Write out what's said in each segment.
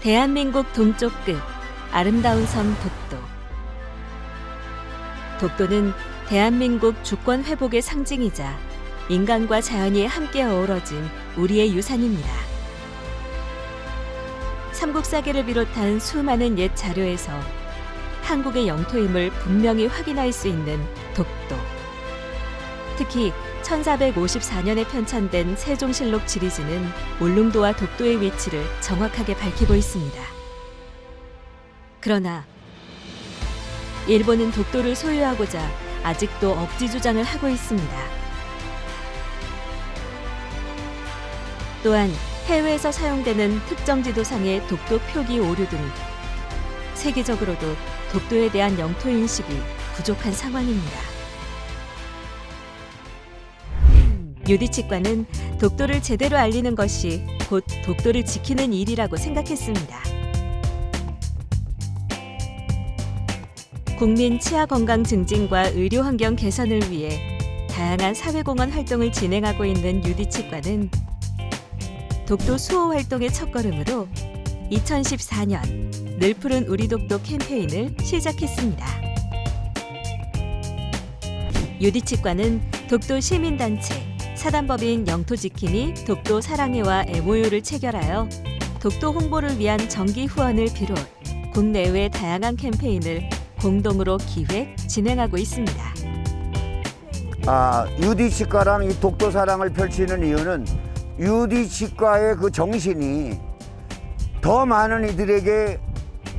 대한민국 동쪽 끝 아름다운 섬 독도. 독도는 대한민국 주권 회복의 상징이자 인간과 자연이 함께 어우러진 우리의 유산입니다. 삼국사계를 비롯한 수많은 옛 자료에서 한국의 영토임을 분명히 확인할 수 있는 독도. 특히 1454년에 편찬된 세종실록 지리지는 울릉도와 독도의 위치를 정확하게 밝히고 있습니다. 그러나 일본은 독도를 소유하고자 아직도 억지 주장을 하고 있습니다. 또한 해외에서 사용되는 특정 지도상의 독도 표기 오류 등 세계적으로도 독도에 대한 영토 인식이 부족한 상황입니다. 유디치과는 독도를 제대로 알리는 것이 곧 독도를 지키는 일이라고 생각했습니다. 국민 치아 건강 증진과 의료 환경 개선을 위해 다양한 사회공헌 활동을 진행하고 있는 유디치과는 독도 수호 활동의 첫걸음으로 2014년 늘 푸른 우리 독도 캠페인을 시작했습니다. 유디치과는 독도 시민단체, 사단법인 영토지킴이 독도 사랑해와 MOU를 체결하여 독도 홍보를 위한 정기 후원을 비롯 국내외 다양한 캠페인을 공동으로 기획, 진행하고 있습니다. 아, 유디 치과랑 이 독도 사랑을 펼치는 이유는 유디 치과의 그 정신이 더 많은 이들에게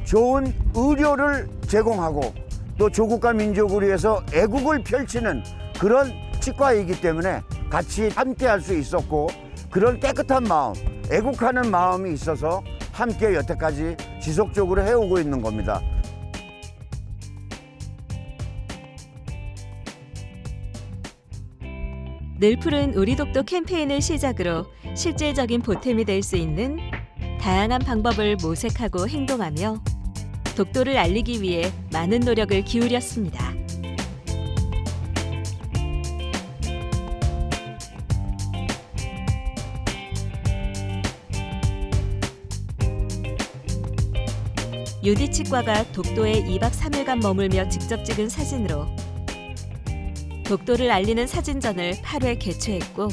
좋은 의료를 제공하고 또 조국과 민족을 위해서 애국을 펼치는 그런 치과이기 때문에 같이 함께 할 수 있었고 그런 깨끗한 마음, 애국하는 마음이 있어서 함께 여태까지 지속적으로 해오고 있는 겁니다. 늘 푸른 우리 독도 캠페인을 시작으로 실질적인 보탬이 될 수 있는 다양한 방법을 모색하고 행동하며 독도를 알리기 위해 많은 노력을 기울였습니다. 유디 치과가 독도에 2박 3일간 머물며 직접 찍은 사진으로 독도를 알리는 사진전을 8회 개최했고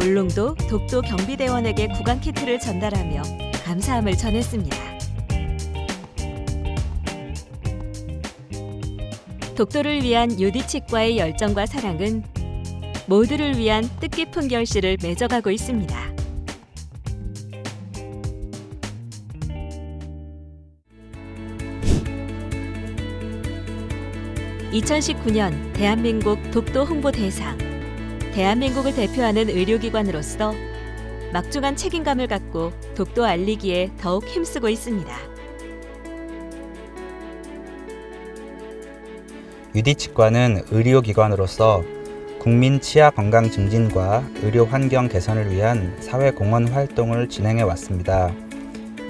울릉도 독도 경비대원에게 구강 키트를 전달하며 감사함을 전했습니다. 독도를 위한 유디 치과의 열정과 사랑은 모두를 위한 뜻깊은 결실을 맺어가고 있습니다. (2019년) 대한민국 독도 홍보 대상 대한민국을 대표하는 의료기관으로서 막중한 책임감을 갖고 독도 알리기에 더욱 힘쓰고 있습니다. 유디치과는 의료기관으로서 국민 치아 건강 증진과 의료 환경 개선을 위한 사회 공헌 활동을 진행해 왔습니다.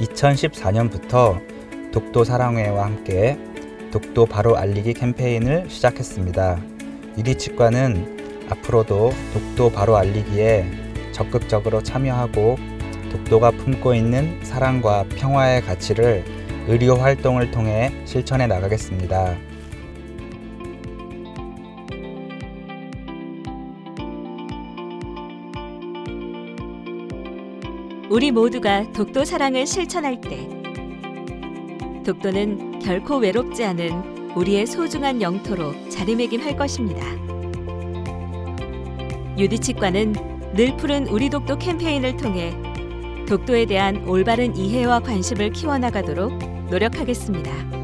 2014년부터 독도 사랑회와 함께 독도 바로 알리기 캠페인을 시작했습니다. 유디치과는 앞으로도 독도 바로 알리기에 적극적으로 참여하고 독도가 품고 있는 사랑과 평화의 가치를 의료 활동을 통해 실천해 나가겠습니다. 우리 모두가 독도 사랑을 실천할 때 독도는 결코 외롭지 않은 우리의 소중한 영토로 자리매김할 것입니다. 유디치과는 늘 푸른 우리 독도 캠페인을 통해 독도에 대한 올바른 이해와 관심을 키워나가도록 노력하겠습니다.